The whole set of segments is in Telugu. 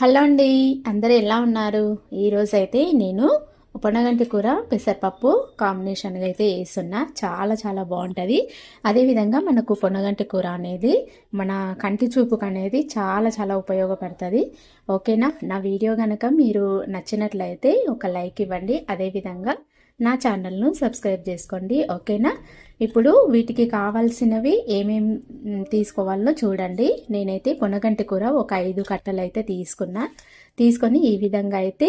హలో అండి అందరూ ఎలా ఉన్నారు? ఈరోజు అయితే నేను పొనగంటి కూర పెసరపప్పు కాంబినేషన్గా అయితే వేస్తున్నా చాలా చాలా బాగుంటుంది. అదేవిధంగా మనకు పొనగంటి కూర అనేది మన కంటి చూపుకు అనేది చాలా చాలా ఉపయోగపడుతుంది. ఓకేనా? నా వీడియో కనుక మీరు నచ్చినట్లయితే ఒక లైక్ ఇవ్వండి. అదేవిధంగా నా ఛానల్ను సబ్స్క్రైబ్ చేసుకోండి. ఓకేనా? ఇప్పుడు వీటికి కావాల్సినవి ఏమేం తీసుకోవాలో చూడండి. నేనైతే పొనగంటి కూర ఒక ఐదు కట్టలు అయితే తీసుకున్నా. తీసుకొని ఈ విధంగా అయితే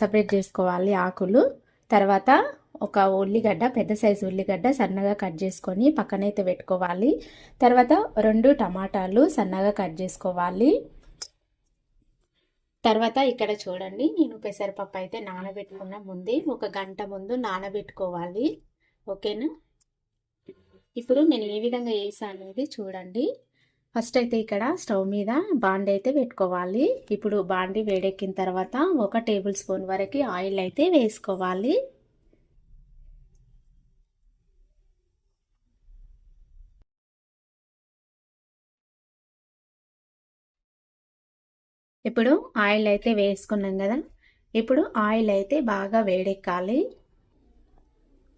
సపరేట్ చేసుకోవాలి ఆకులు. తర్వాత ఒక ఉల్లిగడ్డ పెద్ద సైజు ఉల్లిగడ్డ సన్నగా కట్ చేసుకొని పక్కనైతే పెట్టుకోవాలి. తర్వాత రెండు టమాటాలు సన్నగా కట్ చేసుకోవాలి. తర్వాత ఇక్కడ చూడండి నేను పెసరపప్పు అయితే నానబెట్టుకున్న ముందే ఒక గంట ముందు నానబెట్టుకోవాలి. ఓకేనా? ఇప్పుడు నేను ఏ విధంగా వేసాను అనేది చూడండి. ఫస్ట్ అయితే ఇక్కడ స్టవ్ మీద బాండి అయితే పెట్టుకోవాలి. ఇప్పుడు బాండి వేడెక్కిన తర్వాత ఒక టేబుల్ స్పూన్ వరకు ఆయిల్ అయితే వేసుకోవాలి. ఇప్పుడు ఆయిల్ అయితే వేసుకున్నాం కదా. ఇప్పుడు ఆయిల్ అయితే బాగా వేడెక్కాలి.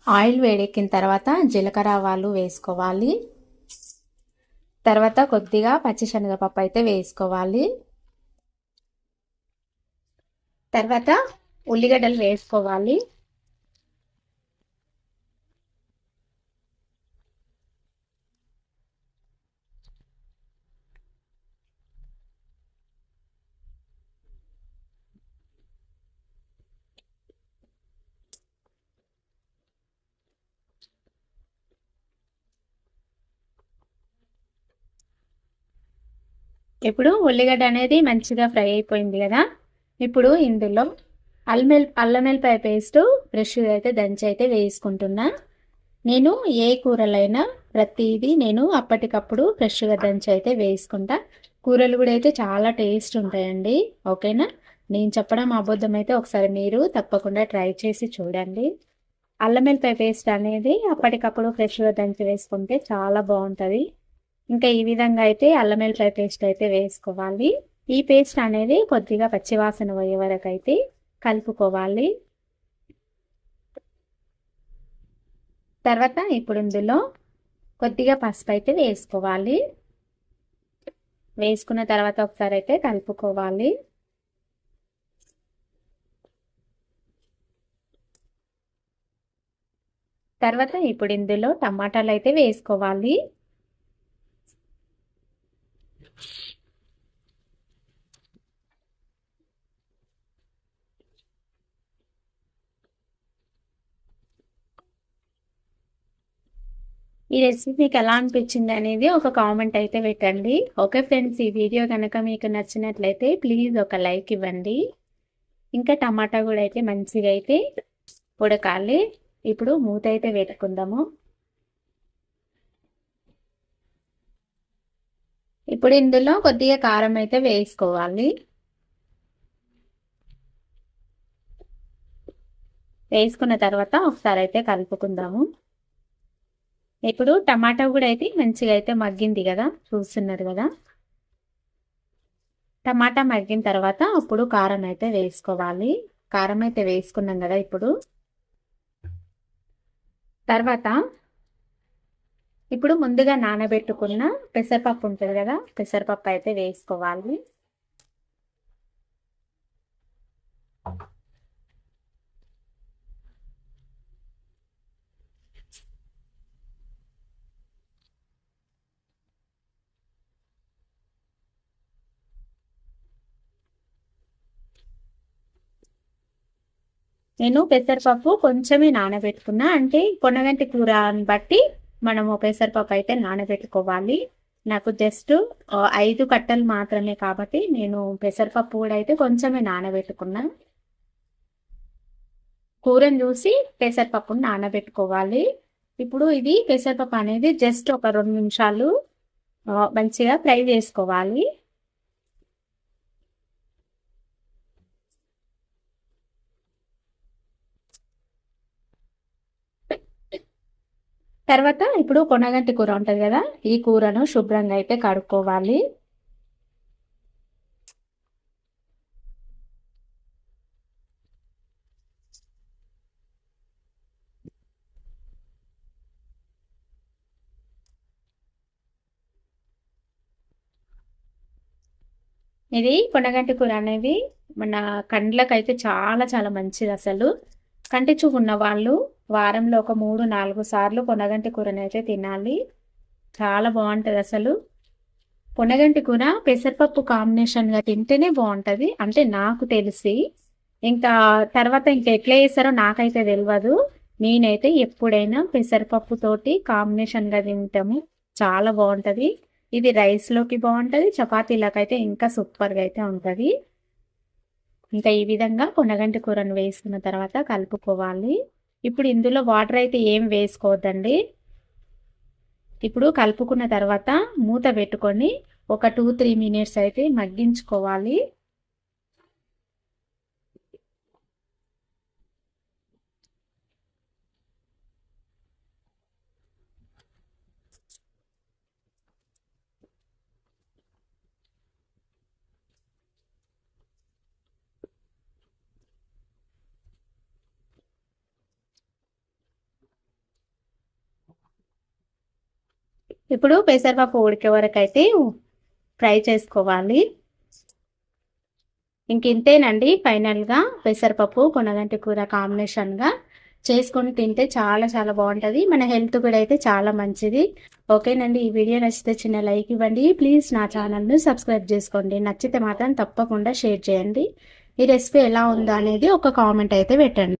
ఆయిల్ వేడెక్కిన తర్వాత జీలకర్ర ఆవాలు వేసుకోవాలి. తర్వాత కొద్దిగా పచ్చిశనగపప్పు అయితే వేసుకోవాలి. తర్వాత ఉల్లిగడ్డలు వేసుకోవాలి. ఇప్పుడు ఉల్లిగడ్డ అనేది మంచిగా ఫ్రై అయిపోయింది కదా. ఇప్పుడు ఇందులో అల్మెల్ అల్లమెల్లిపాయ పేస్ట్ ఫ్రెష్గా అయితే దంచి అయితే వేసుకుంటున్నా. నేను ఏ కూరలైనా ప్రతిదీ నేను అప్పటికప్పుడు ఫ్రెష్గా దంచి అయితే వేసుకుంటా. కూరలు కూడా అయితే చాలా టేస్ట్ ఉంటాయండి. ఓకేనా? నేను చెప్పడం అబద్ధం అయితే ఒకసారి మీరు తప్పకుండా ట్రై చేసి చూడండి. అల్లం పేస్ట్ అనేది అప్పటికప్పుడు ఫ్రెష్గా దంచి వేసుకుంటే చాలా బాగుంటుంది. ఇంకా ఈ విధంగా అయితే అల్లం వెల్లిపాయ పేస్ట్ అయితే వేసుకోవాలి. ఈ పేస్ట్ అనేది కొద్దిగా పచ్చివాసన పోయే వరకు అయితే కలుపుకోవాలి. తర్వాత ఇప్పుడు ఇందులో కొద్దిగా పసుపు అయితే వేసుకోవాలి. వేసుకున్న తర్వాత ఒకసారి అయితే కలుపుకోవాలి. తర్వాత ఇప్పుడు ఇందులో టమాటాలు అయితే వేసుకోవాలి. ఈ రెసిపీ మీకు ఎలా అనిపించింది అనేది ఒక కామెంట్ అయితే పెట్టండి. ఓకే ఫ్రెండ్స్ ఈ వీడియో కనుక మీకు నచ్చినట్లయితే ప్లీజ్ ఒక లైక్ ఇవ్వండి. ఇంకా టమాటా కూడా అయితే మంచిగా అయితే ఉడకాలి. ఇప్పుడు మూత అయితే పెట్టుకుందాము. ఇప్పుడు ఇందులో కొద్దిగా కారం అయితే వేసుకోవాలి. వేసుకున్న తర్వాత ఒకసారి అయితే కలుపుకుందాము. ఇప్పుడు టమాటా కూడా అయితే మంచిగా అయితే మగ్గింది కదా చూస్తున్నారు కదా. టమాటా మగ్గిన తర్వాత అప్పుడు కారం అయితే వేసుకోవాలి. కారం అయితే వేసుకున్నాం కదా ఇప్పుడు. తర్వాత ఇప్పుడు ముందుగా నానబెట్టుకున్న పెసరపప్పు ఉంటుంది కదా పెసరపప్పు అయితే వేసుకోవాలి. నేను పెసరపప్పు కొంచెమే నానబెట్టుకున్నా అంటే కొనగంటి కూరని బట్టి మనము పెసరపప్పు అయితే నానబెట్టుకోవాలి. నాకు జస్ట్ ఐదు కట్టలు మాత్రమే కాబట్టి నేను పెసరపప్పు కూడా అయితే కొంచెమే నానబెట్టుకున్నా. కూరని చూసి పెసరపప్పును నానబెట్టుకోవాలి. ఇప్పుడు ఇది పెసరపప్పు అనేది జస్ట్ ఒక రెండు నిమిషాలు మంచిగా ఫ్రై చేసుకోవాలి. తర్వాత ఇప్పుడు కొనగంటి కూర ఉంటుంది కదా ఈ కూరను శుభ్రంగా అయితే కడుక్కోవాలి. ఇది కొండగంటి కూర అనేది మన కండ్లకైతే చాలా చాలా మంచిది అసలు. కంటి చూపు ఉన్న వాళ్ళు వారంలో ఒక మూడు నాలుగు సార్లు పొనగంటి కూరని అయితే తినాలి. చాలా బాగుంటుంది అసలు. పొనగంటి కూర పెసరపప్పు కాంబినేషన్గా తింటేనే బాగుంటుంది. అంటే నాకు తెలిసి ఇంకా తర్వాత ఇంకా ఎట్లా చేస్తారో నాకైతే తెలియదు నేనైతే ఎప్పుడైనా పెసరపప్పుతోటి కాంబినేషన్గా తింటాము. చాలా బాగుంటుంది. ఇది రైస్లోకి బాగుంటుంది చపాతీలకు అయితే ఇంకా సూపర్గా అయితే ఉంటుంది. ఇంకా ఈ విధంగా కొనగంటి కూరను వేసుకున్న తర్వాత కలుపుకోవాలి. ఇప్పుడు ఇందులో వాటర్ అయితే ఏం వేసుకోవద్దండి? ఇప్పుడు కలుపుకున్న తర్వాత మూత పెట్టుకొని ఒక టూ త్రీ మినిట్స్ అయితే మగ్గించుకోవాలి. ఇప్పుడు పెసరపప్పు ఉడికే వరకు అయితే ఫ్రై చేసుకోవాలి. ఇంక ఇంతేనండి ఫైనల్గా పెసరపప్పు కొనగంటి కూర కాంబినేషన్గా చేసుకొని తింటే చాలా చాలా బాగుంటుంది. మన హెల్త్ కూడా అయితే చాలా మంచిది. ఓకేనండి ఈ వీడియో నచ్చితే చిన్న లైక్ ఇవ్వండి. ప్లీజ్ నా ఛానల్ను సబ్స్క్రైబ్ చేసుకోండి. నచ్చితే మాత్రం తప్పకుండా షేర్ చేయండి. ఈ రెసిపీ ఎలా ఉందో అనేది ఒక కామెంట్ అయితే పెట్టండి.